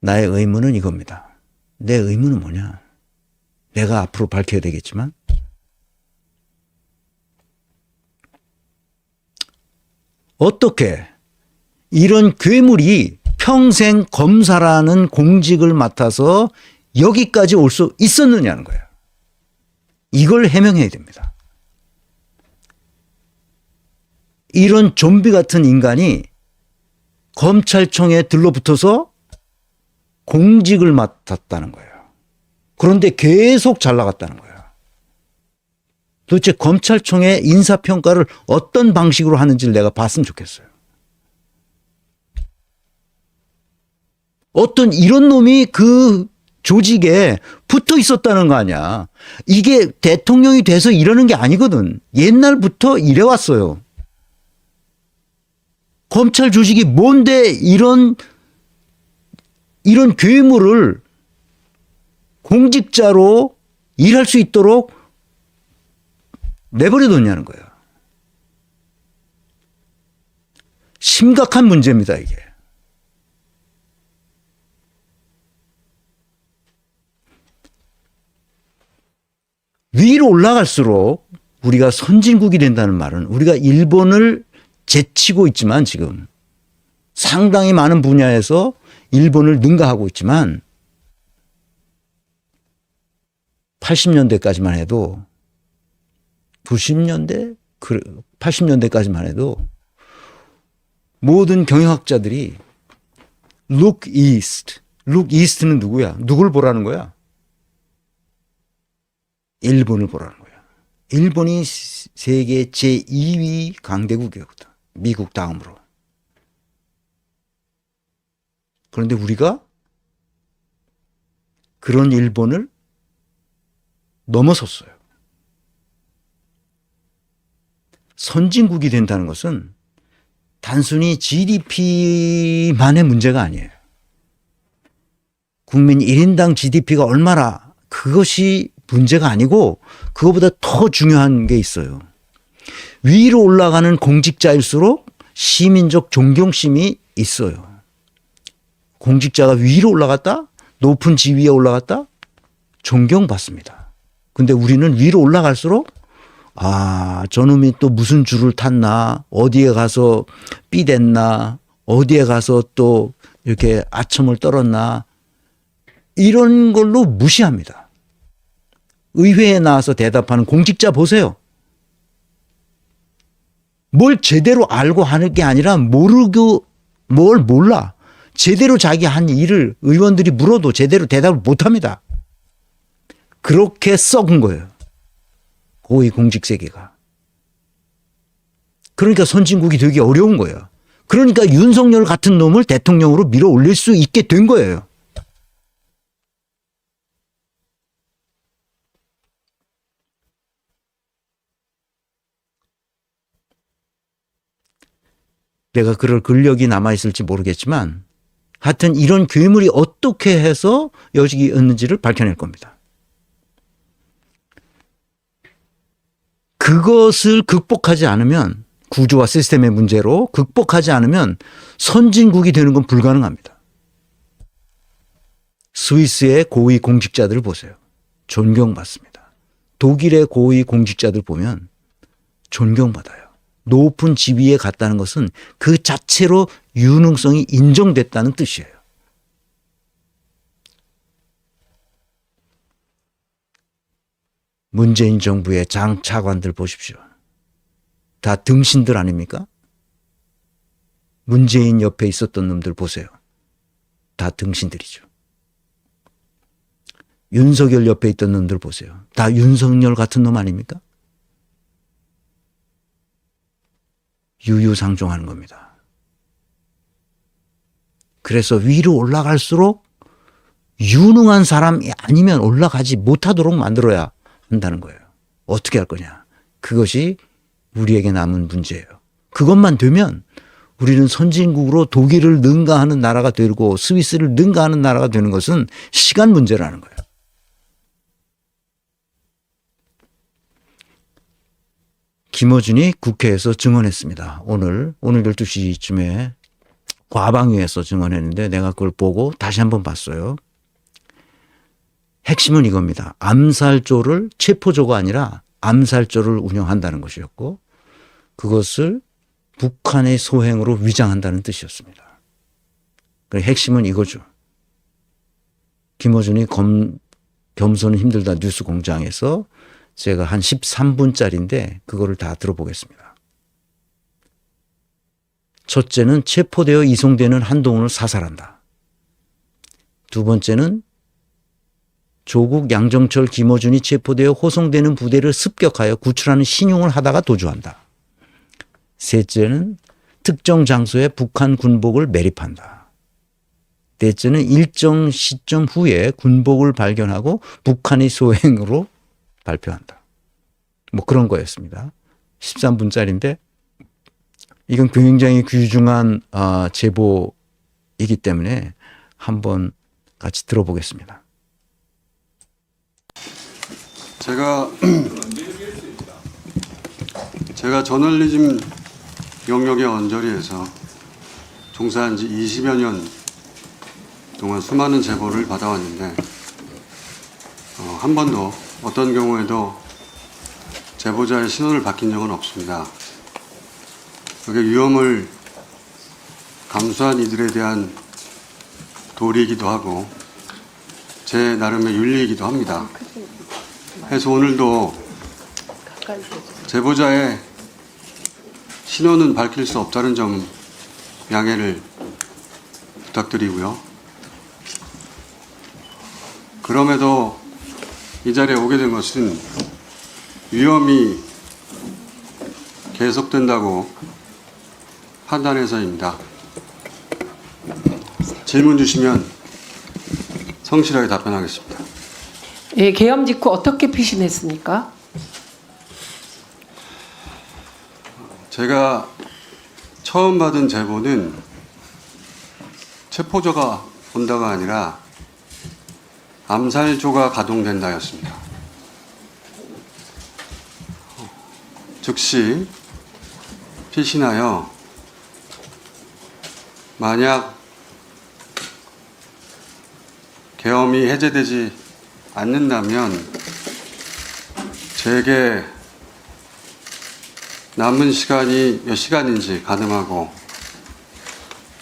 나의 의무는 이겁니다. 내 의무는 뭐냐? 내가 앞으로 밝혀야 되겠지만 어떻게 이런 괴물이 평생 검사라는 공직을 맡아서 여기까지 올 수 있었느냐는 거예요. 이걸 해명해야 됩니다. 이런 좀비 같은 인간이 검찰청에 들러붙어서 공직을 맡았다는 거예요. 그런데 계속 잘 나갔다는 거예요. 도대체 검찰청의 인사평가를 어떤 방식으로 하는지를 내가 봤으면 좋겠어요. 어떤 이런 놈이 그 조직에 붙어 있었다는 거 아니야. 이게 대통령이 돼서 이러는 게 아니거든. 옛날부터 이래왔어요. 검찰 조직이 뭔데 이런 이런 괴물을 공직자로 일할 수 있도록 내버려 뒀냐는 거예요. 심각한 문제입니다, 이게. 위로 올라갈수록 우리가 선진국이 된다는 말은 우리가 일본을 제치고 있지만 지금 상당히 많은 분야에서 일본을 능가하고 있지만 80년대까지만 해도 90년대, 80년대까지만 해도 모든 경영학자들이 look east. look east는 누구야? 누굴 보라는 거야? 일본을 보라는 거야. 일본이 세계 제2위 강대국이었거든. 미국 다음으로. 그런데 우리가 그런 일본을 넘어섰어요. 선진국이 된다는 것은 단순히 GDP만의 문제가 아니에요. 국민 1인당 GDP가 얼마나 그것이 문제가 아니고 그거보다 더 중요한 게 있어요. 위로 올라가는 공직자일수록 시민적 존경심이 있어요. 공직자가 위로 올라갔다? 높은 지위에 올라갔다? 존경받습니다. 근데 우리는 위로 올라갈수록 아, 저놈이 또 무슨 줄을 탔나, 어디에 가서 삐댔나, 어디에 가서 또 이렇게 아첨을 떨었나, 이런 걸로 무시합니다. 의회에 나와서 대답하는 공직자 보세요. 뭘 제대로 알고 하는 게 아니라 모르고 뭘 몰라. 제대로 자기 한 일을 의원들이 물어도 제대로 대답을 못 합니다. 그렇게 썩은 거예요. 고위 공직 세계가. 그러니까 선진국이 되기 어려운 거예요. 그러니까 윤석열 같은 놈을 대통령으로 밀어 올릴 수 있게 된 거예요. 내가 그럴 근력이 남아있을지 모르겠지만 하여튼 이런 괴물이 어떻게 해서 여직이었는지를 밝혀낼 겁니다. 그것을 극복하지 않으면 구조와 시스템의 문제로 극복하지 않으면 선진국이 되는 건 불가능합니다. 스위스의 고위 공직자들을 보세요. 존경받습니다. 독일의 고위 공직자들 보면 존경받아요. 높은 지위에 갔다는 것은 그 자체로 유능성이 인정됐다는 뜻이에요. 문재인 정부의 장 차관들 보십시오. 다 등신들 아닙니까? 문재인 옆에 있었던 놈들 보세요. 다 등신들이죠. 윤석열 옆에 있던 놈들 보세요. 다 윤석열 같은 놈 아닙니까? 유유상종하는 겁니다. 그래서 위로 올라갈수록 유능한 사람이 아니면 올라가지 못하도록 만들어야 한다는 거예요. 어떻게 할 거냐. 그것이 우리에게 남은 문제예요. 그것만 되면 우리는 선진국으로 독일을 능가하는 나라가 되고 스위스를 능가하는 나라가 되는 것은 시간 문제라는 거예요. 김어준이 국회에서 증언했습니다. 오늘, 오늘 12시쯤에 과방위에서 증언했는데 내가 그걸 보고 다시 한번 봤어요. 핵심은 이겁니다. 암살조를 체포조가 아니라 암살조를 운영한다는 것이었고 그것을 북한의 소행으로 위장한다는 뜻이었습니다. 그 핵심은 이거죠. 김어준이 검, 겸손은 힘들다 뉴스 공장에서 제가 한 13분짜리인데 그거를 다 들어보겠습니다. 첫째는 체포되어 이송되는 한동훈을 사살한다. 두 번째는 조국 양정철 김어준이 체포되어 호송되는 부대를 습격하여 구출하는 신용을 하다가 도주한다. 셋째는 특정 장소에 북한 군복을 매립한다. 넷째는 일정 시점 후에 군복을 발견하고 북한의 소행으로 발표한다. 뭐 그런 거였습니다. 13분짜리인데 이건 굉장히 귀중한 아, 제보이기 때문에 한번 같이 들어보겠습니다. 제가 제가 저널리즘 영역의 언저리에서 종사한 지 20여 년 동안 수많은 제보를 받아왔는데 어, 한 번도 어떤 경우에도 제보자의 신원을 바뀐 적은 없습니다. 그게 위험을 감수한 이들에 대한 도리이기도 하고 제 나름의 윤리이기도 합니다. 해서 오늘도 제보자의 신원은 밝힐 수 없다는 점 양해를 부탁드리고요. 그럼에도 이 자리에 오게 된 것은 위험이 계속된다고 판단해서입니다. 질문 주시면 성실하게 답변하겠습니다. 예, 계엄 직후 어떻게 피신했습니까? 제가 처음 받은 제보는 체포조가 온다가 아니라 암살조가 가동된다였습니다. 즉시 피신하여 만약 계엄이 해제되지 않는다면 제게 남은 시간이 몇 시간인지 가늠하고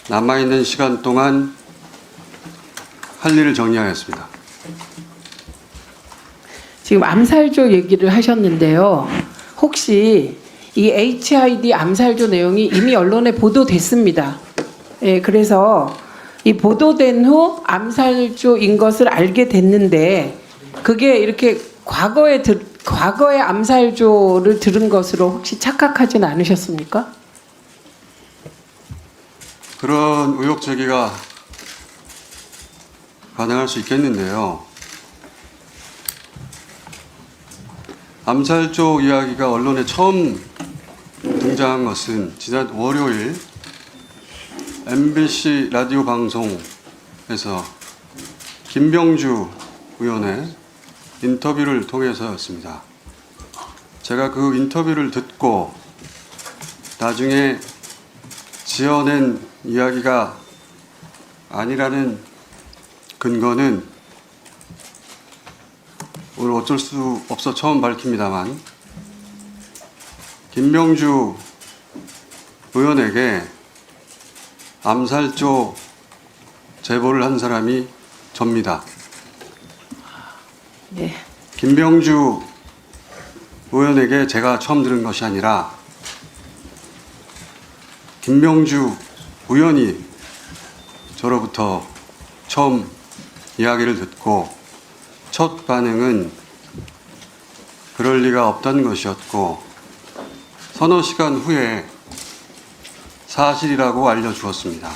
남아있는 시간 동안 할 일을 정리하였습니다. 지금 암살조 얘기를 하셨는데요. 혹시 이 HID 암살조 내용이 이미 언론에 보도됐습니다. 예, 그래서 이 보도된 후 암살조인 것을 알게 됐는데 그게 이렇게 과거에 들, 과거의 암살조를 들은 것으로 혹시 착각하진 않으셨습니까? 그런 의혹 제기가 가능할 수 있겠는데요. 암살조 이야기가 언론에 처음 등장한 것은 지난 월요일 MBC 라디오 방송에서 김병주 의원의 인터뷰를 통해서였습니다. 제가 그 인터뷰를 듣고 나중에 지어낸 이야기가 아니라는 근거는 오늘 어쩔 수 없어 처음 밝힙니다만 김명주 의원에게 암살조 제보를 한 사람이 접니다. 네. 김병주 의원에게 제가 처음 들은 것이 아니라 김병주 의원이 저로부터 처음 이야기를 듣고 첫 반응은 그럴 리가 없다는 것이었고 서너 시간 후에 사실이라고 알려주었습니다.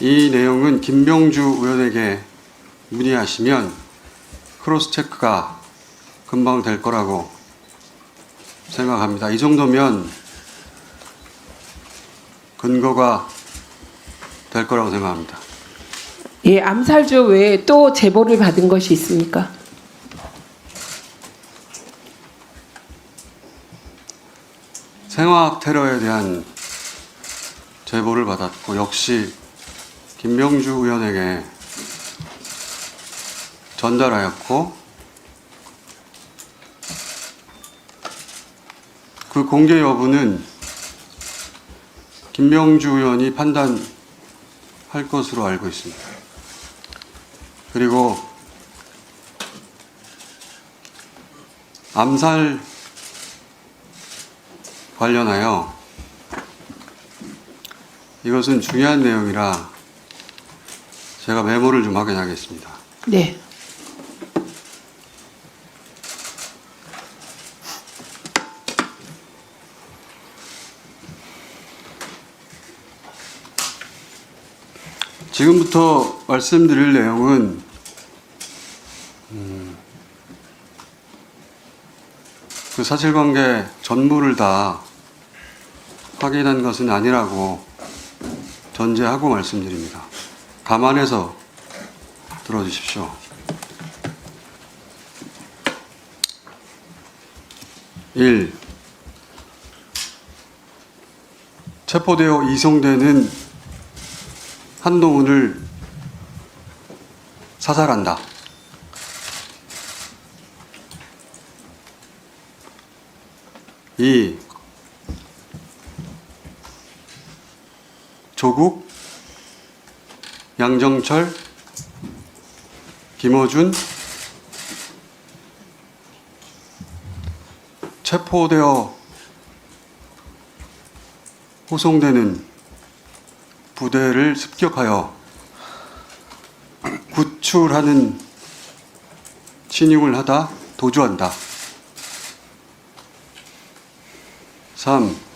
이 내용은 김병주 의원에게 문의하시면 크로스 체크가 금방 될 거라고 생각합니다. 이 정도면 근거가 될 거라고 생각합니다. 예, 암살조 외에 또 제보를 받은 것이 있습니까? 생화학 테러에 대한 제보를 받았고 역시 김명주 의원에게 전달하였고 그 공개 여부는 김명주 의원이 판단할 것으로 알고 있습니다. 그리고 암살 관련하여 이것은 중요한 내용이라 제가 메모를 좀 확인하겠습니다. 네. 지금부터 말씀드릴 내용은 음, 그 사실관계 전부를 다 확인한 것은 아니라고 전제하고 말씀드립니다. 감안해서 들어주십시오. 1. 체포되어 이송되는 한동훈을 사살한다. 이 조국, 양정철, 김어준 체포되어 호송되는 부대를 습격하여 구출하는 신용을 하다 도주한다. 3.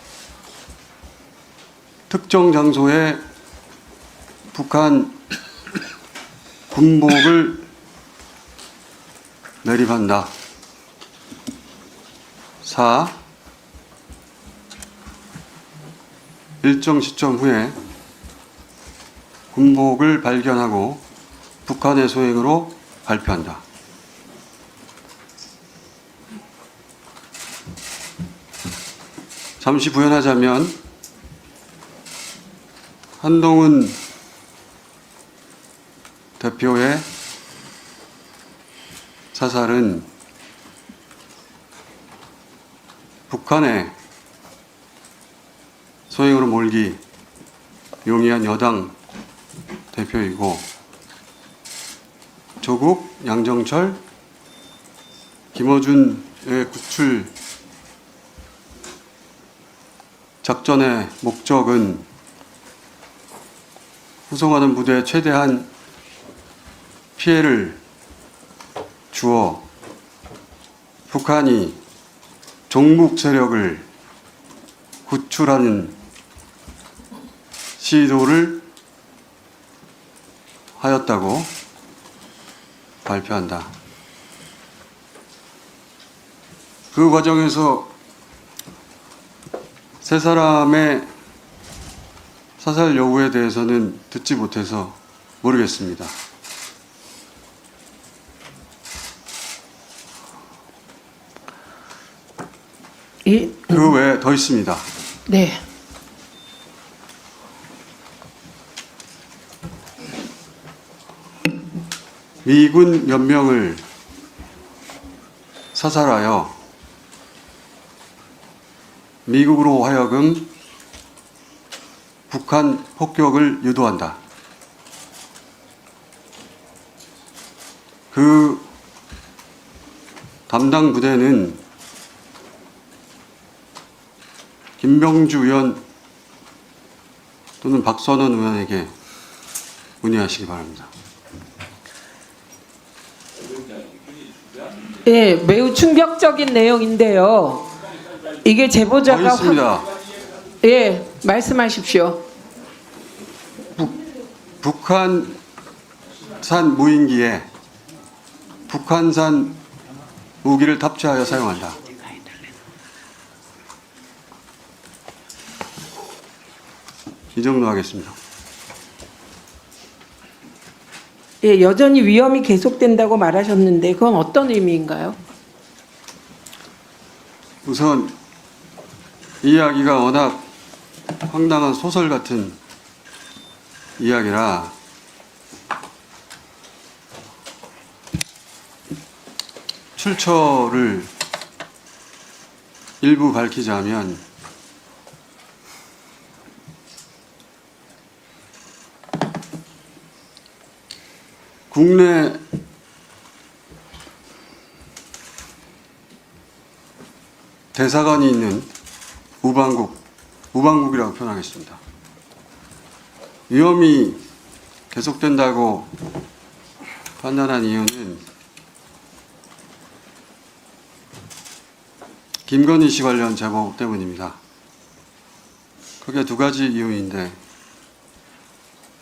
특정 장소에 북한 군복을 매립한다. 4. 일정 시점 후에 군복을 발견하고 북한의 소행으로 발표한다. 잠시 부연하자면 한동훈 대표의 사살은 북한의 소행으로 몰기 용이한 여당 대표이고 조국, 양정철, 김어준의 구출 작전의 목적은 후송하는 부대에 최대한 피해를 주어 북한이 종북 세력을 구출하는 시도를 하였다고 발표한다. 그 과정에서 세 사람의 사살 여부에 대해서는 듣지 못해서 모르겠습니다. 이, 그 외에 더 있습니다. 네. 미군 몇 명을 사살하여 미국으로 하여금 북한 폭격을 유도한다. 그 담당 부대는 김병주 의원 또는 박선원 의원에게 문의하시기 바랍니다. 예, 매우 충격적인 내용인데요. 이게 더 제보자가 확-. 예, 말씀하십시오. 북한산 무인기에 북한산 무기를 탑재하여 사용한다. 이 정도 하겠습니다. 예, 여전히 위험이 계속된다고 말하셨는데 그건 어떤 의미인가요? 우선 이 이야기가 워낙 황당한 소설 같은 이야기라 출처를 일부 밝히자면 국내 대사관이 있는 우방국, 우방국이라고 표현하겠습니다. 위험이 계속된다고 판단한 이유는 김건희 씨 관련 제보 때문입니다. 크게 두 가지 이유인데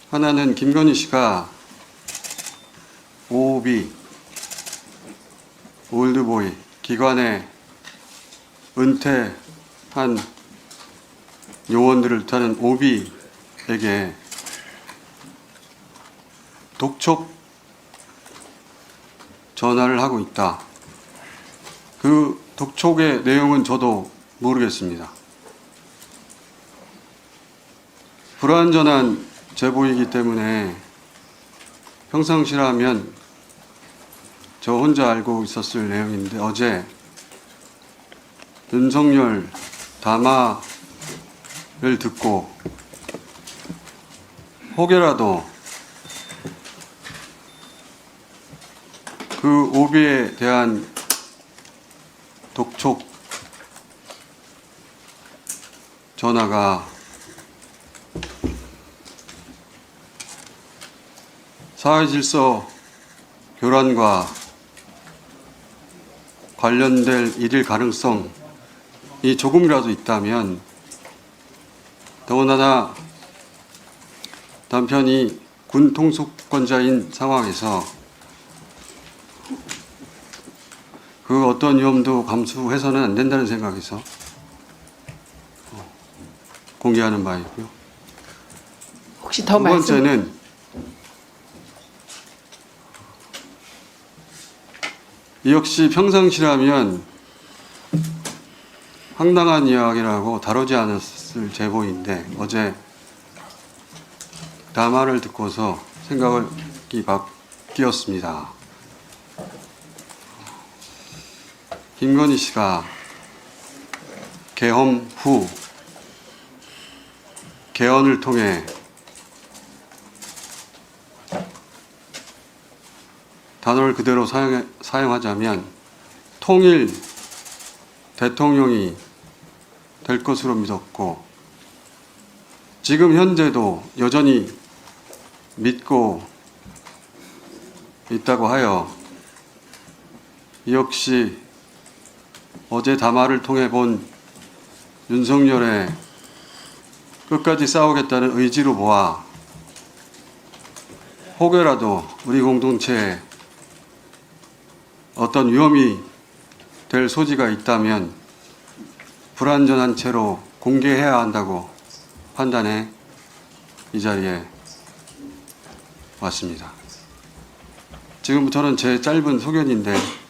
하나는 김건희 씨가 OB, 올드보이, 기관에 은퇴한 요원들을 타는 오비에게 독촉 전화를 하고 있다. 그 독촉의 내용은 저도 모르겠습니다. 불완전한 제보이기 때문에 평상시라면 저 혼자 알고 있었을 내용인데 어제 윤석열 담화를 듣고 혹여라도 그 오비에 대한 독촉 전화가 사회 질서 교란과 관련될 일일 가능성이 조금이라도 있다면 더군다나 남편이 군 통수권자인 상황에서 그 어떤 위험도 감수해서는 안 된다는 생각에서 어, 공개하는 바이고요. 혹시 더 두 말씀 번째는 이 역시 평상시라면 황당한 이야기라고 다루지 않았을 제보인데 어제 담화를 듣고서 생각이 바뀌었습니다. 김건희 씨가 개엄 후 개헌을 통해 단어를 그대로 사용해, 사용하자면 통일 대통령이 될 것으로 믿었고 지금 현재도 여전히 믿고 있다고 하여 이 역시 어제 담화를 통해 본 윤석열의 끝까지 싸우겠다는 의지로 보아 혹여라도 우리 공동체에 어떤 위험이 될 소지가 있다면 불완전한 채로 공개해야 한다고 판단해 이 자리에 왔습니다. 지금부터는 제 짧은 소견인데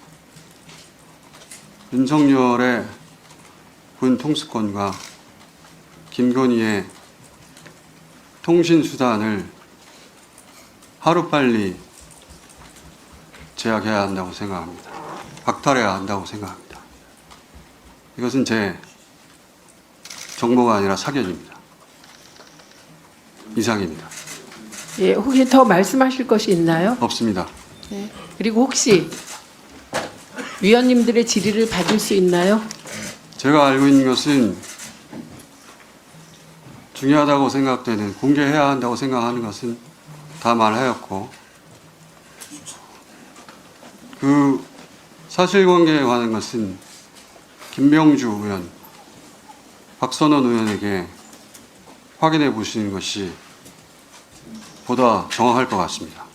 윤석열의 군 통수권과 김건희의 통신 수단을 하루빨리 제약해야 한다고 생각합니다. 박탈해야 한다고 생각합니다. 이것은 제 정보가 아니라 사견입니다. 이상입니다. 예, 혹시 더 말씀하실 것이 있나요? 없습니다. 네. 그리고 혹시 위원님들의 질의를 받을 수 있나요? 제가 알고 있는 것은 중요하다고 생각되는 공개해야 한다고 생각하는 것은 다 말하였고 그 사실관계에 관한 것은 김병주 의원, 박선원 의원에게 확인해 보시는 것이 보다 정확할 것 같습니다.